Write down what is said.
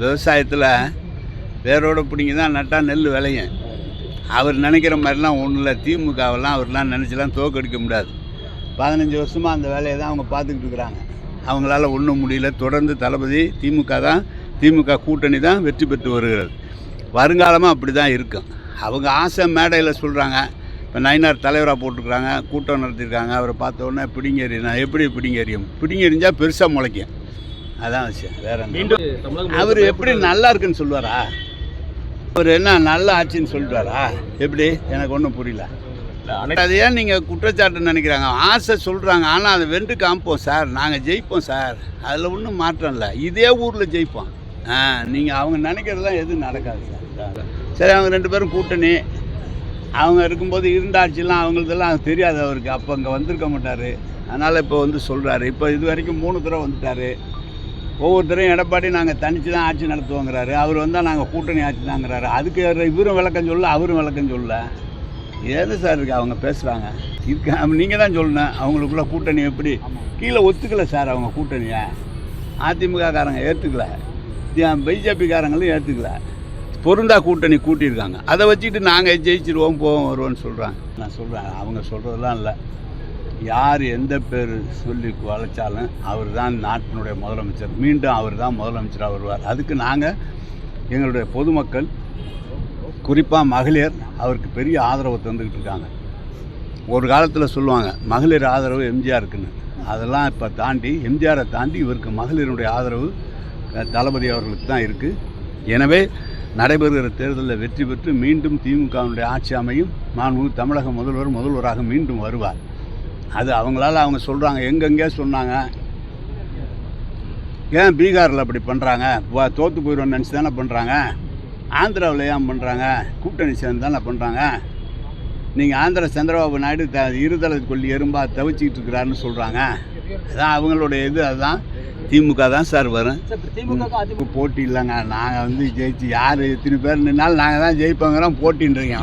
விவசாயத்தில் வேரோடு பிடிங்கி தான் நட்டால் நெல் விளையும். அவர் நினைக்கிற மாதிரிலாம் ஒன்றும் இல்லை. திமுகவெல்லாம் அவர்லாம் நினச்சிலாம் தோக்கடிக்க முடியாது. பதினஞ்சு வருஷமாக அந்த வேலையை தான் அவங்க பார்த்துக்கிட்டு இருக்கிறாங்க. அவங்களால ஒன்றும் முடியல. தொடர்ந்து தளபதி திமுக தான் திமுக கூட்டணி தான் வெற்றி பெற்று வருகிறது. வருங்காலமாக அப்படி தான் இருக்கும். அவங்க ஆசை மேடையில் சொல்கிறாங்க இப்போ நயினார் தலைவராக போட்டிருக்கிறாங்க கூட்டம் நடத்தியிருக்காங்க. அவரை பார்த்த உடனே பிடிங்க எப்படி பிடிங்கறியும்? பிடிங்கறிஞ்சால் பெருசாக முளைக்கும். அதான் விஷயம் வேற மீண்டும் அவர் எப்படி நல்லா இருக்குன்னு சொல்லுவாரா? அவர் என்ன நல்ல ஆட்சின்னு சொல்லிட்டாரா எப்படி? எனக்கு ஒன்றும் புரியல. அது ஏன் நீங்கள் குற்றச்சாட்டு நினைக்கிறாங்க? ஆசை சொல்கிறாங்க ஆனால் அதை வென்று காமிப்போம் சார். நாங்கள் ஜெயிப்போம் சார். அதில் ஒன்றும் மாற்றம் இல்லை. இதே ஊரில் ஜெயிப்போம். ஆ நீங்கள் அவங்க நினைக்கிறதெல்லாம் எதுவும் நடக்காது சார். சரி அவங்க ரெண்டு பேரும் கூட்டணி. அவங்க இருக்கும்போது இருந்த ஆட்சியெல்லாம் அவங்களுதெல்லாம் தெரியாது அவருக்கு. அப்போ அங்கே வந்திருக்க மாட்டார். அதனால் இப்போ வந்து சொல்கிறாரு இப்போ இது வரைக்கும் மூணு தடவை வந்துட்டார். ஒவ்வொருத்தரையும் எடப்பாடி நாங்கள் தனித்து தான் ஆட்சி நடத்துவோங்கிறாரு. அவர் வந்தால் நாங்கள் கூட்டணி ஆட்சி தாங்கிறாரு அதுக்கு இவரும் விளக்கம் சொல்ல அவரும் விளக்கம் சொல்ல ஏது சார் இருக்கு? அவங்க பேசுகிறாங்க இருக்க நீங்கள் தான் சொல்லணும். அவங்களுக்குள்ள கூட்டணி எப்படி? கீழே ஒத்துக்கல சார் அவங்க கூட்டணியை. அதிமுககாரங்க ஏற்றுக்கல பிஜேபிக்காரங்களும் ஏற்றுக்கல பொருந்தா கூட்டணி கூட்டியிருக்காங்க. அதை வச்சுக்கிட்டு நாங்கள் ஜெயிச்சிருவோம் போவோம் வருவோம்னு சொல்கிறாங்க நான் சொல்கிறேன் அவங்க சொல்கிறதெல்லாம் இல்லை. யார் எந்த பேர் சொல்லி வளைச்சாலும் அவர் தான் நாட்டினுடைய முதலமைச்சர். மீண்டும் அவர் தான் முதலமைச்சராக வருவார். அதுக்கு நாங்கள் எங்களுடைய பொதுமக்கள் குறிப்பாக மகளிர் அவருக்கு பெரிய ஆதரவு தந்துக்கிட்டு இருக்காங்க. ஒரு காலத்தில் சொல்லுவாங்க மகளிர் ஆதரவு எம்ஜிஆருக்குன்னு. அதெல்லாம் இப்போ தாண்டி எம்ஜிஆரை தாண்டி இவருக்கு மகளிருடைய ஆதரவு தளபதி அவர்களுக்கு தான் இருக்குது எனவே நடைபெறுகிற தேர்தலில் வெற்றி பெற்று மீண்டும் திமுகவினுடைய ஆட்சி அமையும். நான் தமிழக முதல்வர் முதல்வராக மீண்டும் வருவார். அது அவங்களால அவங்க சொல்கிறாங்க எங்கெங்கே சொன்னாங்க. ஏன் பீகாரில் அப்படி பண்ணுறாங்க தோற்று போயிடுவோம்னு நினச்சி தானே பண்ணுறாங்க ஆந்திராவில் ஏன் பண்ணுறாங்க கூட்டணி சேர்ந்து தானே பண்ணுறாங்க நீங்கள் ஆந்திரா சந்திரபாபு நாயுடு த இருதலை கொல்லி எறும்பா தவிச்சிக்கிட்டு இருக்கிறாருன்னு சொல்கிறாங்க அதான் அவங்களுடைய இது அதுதான் திமுக தான் சார் வரும். இப்போ போட்டி இல்லைங்க. நாங்கள் வந்து ஜெயிச்சு யார் எத்தனை பேர் நின்னாலும் நாங்கள் தான் ஜெயிப்போங்கிறோம் போட்டின்றீங்க.